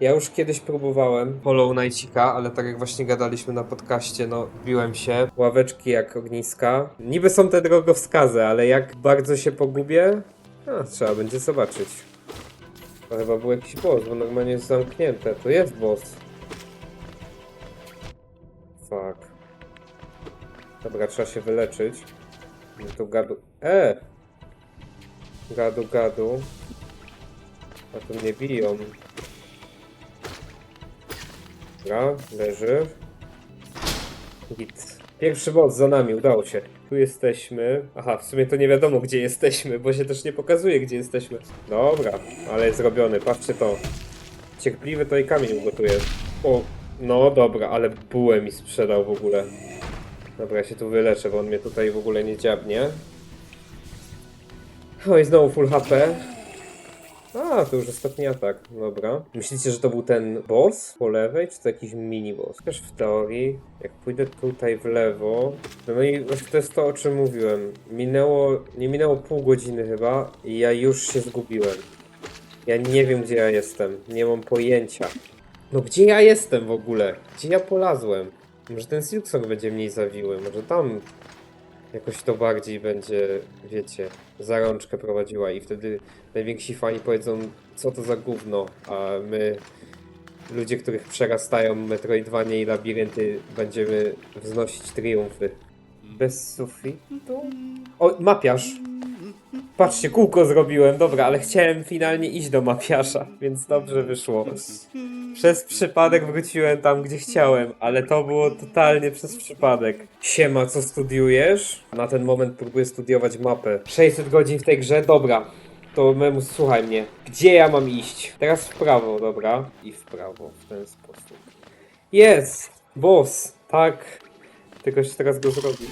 Ja już kiedyś próbowałem Hollow Knightika, ale tak jak właśnie gadaliśmy na podcaście, no biłem się. Ławeczki jak ogniska. Niby są te drogowskazy, ale jak bardzo się pogubię, a, trzeba będzie zobaczyć. To chyba był jakiś boss, bo normalnie jest zamknięte. To jest boss. Fuck. Dobra, trzeba się wyleczyć. No tu gadu... E! Gadu, gadu. A tu mnie biją. Dobra, leży. Git. Pierwszy boss za nami, udało się. Tu jesteśmy. Aha, w sumie to nie wiadomo gdzie jesteśmy, bo się też nie pokazuje gdzie jesteśmy. Dobra, ale jest zrobiony, patrzcie to. Cierpliwy to i kamień ugotuje. O, no dobra, ale bułę mi sprzedał w ogóle. Dobra, ja się tu wyleczę, bo on mnie tutaj w ogóle nie dziabnie. Oj, znowu full HP. A, to już ostatni atak, dobra. Myślicie, że to był ten boss po lewej, czy to jakiś mini boss? Też w teorii, jak pójdę tutaj w lewo, no i właśnie to jest to, o czym mówiłem. Minęło, nie minęło pół godziny chyba i ja już się zgubiłem. Ja nie wiem, gdzie ja jestem, nie mam pojęcia. No gdzie ja jestem w ogóle? Gdzie ja polazłem? Może ten Silksong będzie mniej zawiły, może tam jakoś to bardziej będzie, wiecie, za rączkę prowadziła i wtedy najwięksi fani powiedzą, co to za gówno, a my, ludzie, których przerastają Metroidvanie i labirynty, będziemy wznosić triumfy. Bez sufitu? O, mapiarz! Patrzcie, kółko zrobiłem, dobra, ale chciałem finalnie iść do mapiarza, więc dobrze wyszło. Przez przypadek wróciłem tam, gdzie chciałem, ale to było totalnie przez przypadek. Siema, co studiujesz? Na ten moment próbuję studiować mapę. 600 godzin w tej grze? Dobra. To Memus, słuchaj mnie. Gdzie ja mam iść? Teraz w prawo, dobra. I w prawo, w ten sposób. Jest! Boss! Tak. Tylko się teraz go zrobić.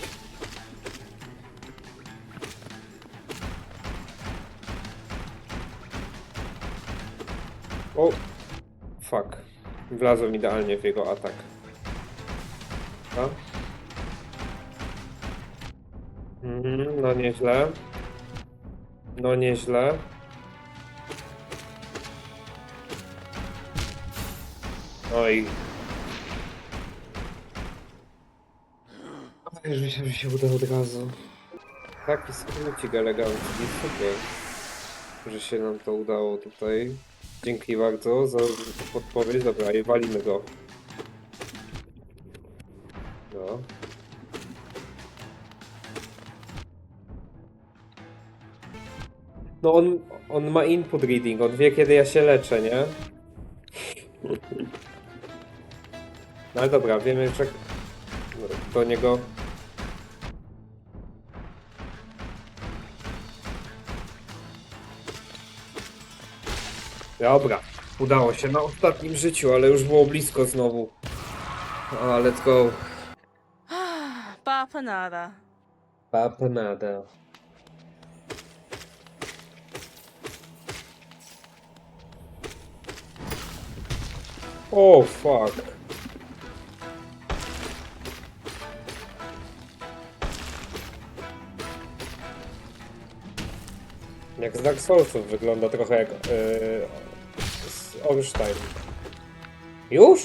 O! Fuck. Wlazłem idealnie w jego atak. Dobra. Mhm, no nieźle. No nieźle. Oj. Oj, Już myślałem, że się uda od razu. Taki skrócik elegancki, super. Że się nam to udało tutaj. Dzięki bardzo za podpowiedź. Dobra, i walimy go. No. No on, on ma input reading, on wie kiedy ja się leczę, nie? No ale dobra, wiemy czek... Do niego... Dobra, udało się na ostatnim życiu, ale już było blisko znowu. A, let's go. Papa nada. Papa nada. O, fuck. Jak z Dark Soulsów wygląda trochę jak yy, Ornstein. Już?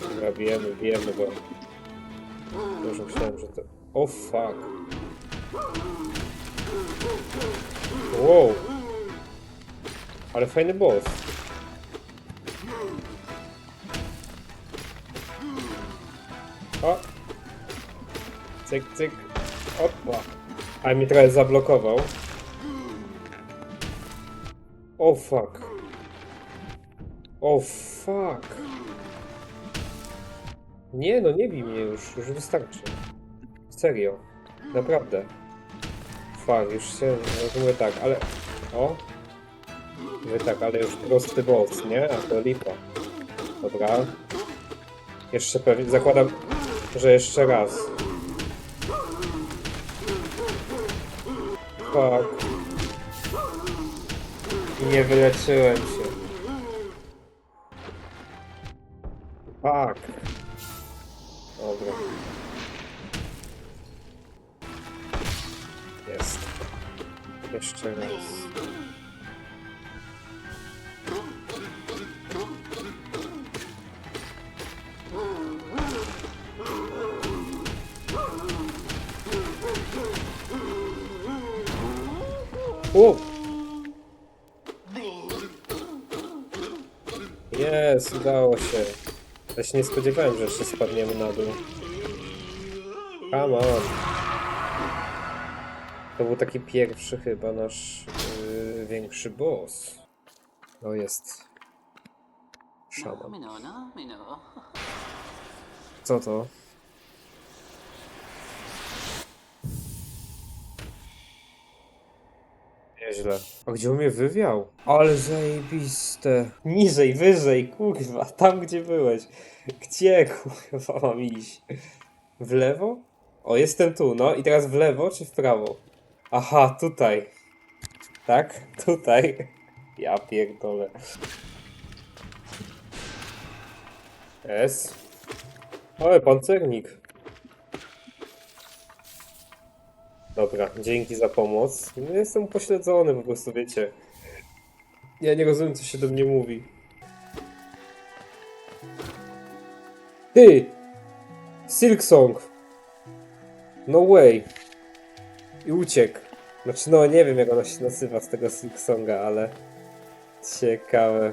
Dobra, bijemy, bijemy go. Już myślałem, że to... O fuck. Wow. Ale fajny boss. O. Cyk, cyk. Opa. Ale mi trochę zablokował. O fuck. O fuck. Nie no, nie bij mnie już, już wystarczy. Serio. Naprawdę. Fuck, już się, no mówię tak, ale... O! Mówię tak, ale już prosty boss, nie? A to lipa. Dobra. Jeszcze pewnie, zakładam, że jeszcze raz. Fuck. Nie wyleczyłem się. Tak. Dobra. Jest. Jeszcze raz. O! Jest, udało się. Ja się nie spodziewałem, że jeszcze spadniemy na dół. Come on. To był taki pierwszy chyba nasz yy, większy boss. To jest... Szaman. No. Co to? Nieźle. A gdzie on mnie wywiał? Ale zajebiste. Niżej, wyżej, kurwa. Tam, gdzie byłeś. Gdzie, kurwa, mam iść? W lewo? O, jestem tu, no. I teraz w lewo czy w prawo? Aha, tutaj. Tak? Tutaj. Ja pierdolę. S. Ale pancernik. Dobra, dzięki za pomoc. No, jestem upośledzony po prostu, wiecie. Ja nie rozumiem, co się do mnie mówi. Ty! Silksong! No way! I uciekł. Znaczy, no nie wiem, jak ona się nazywa z tego Silksonga, ale... Ciekawe.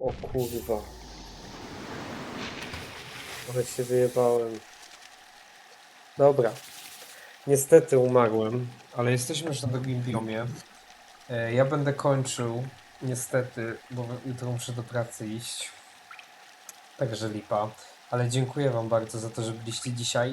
O kurwa. Ale się wyjebałem. Dobra. Niestety umarłem, ale jesteśmy już na drugim biomie. E, Ja będę kończył, niestety, bo jutro muszę do pracy iść. Także lipa. Ale dziękuję Wam bardzo za to, że byliście dzisiaj.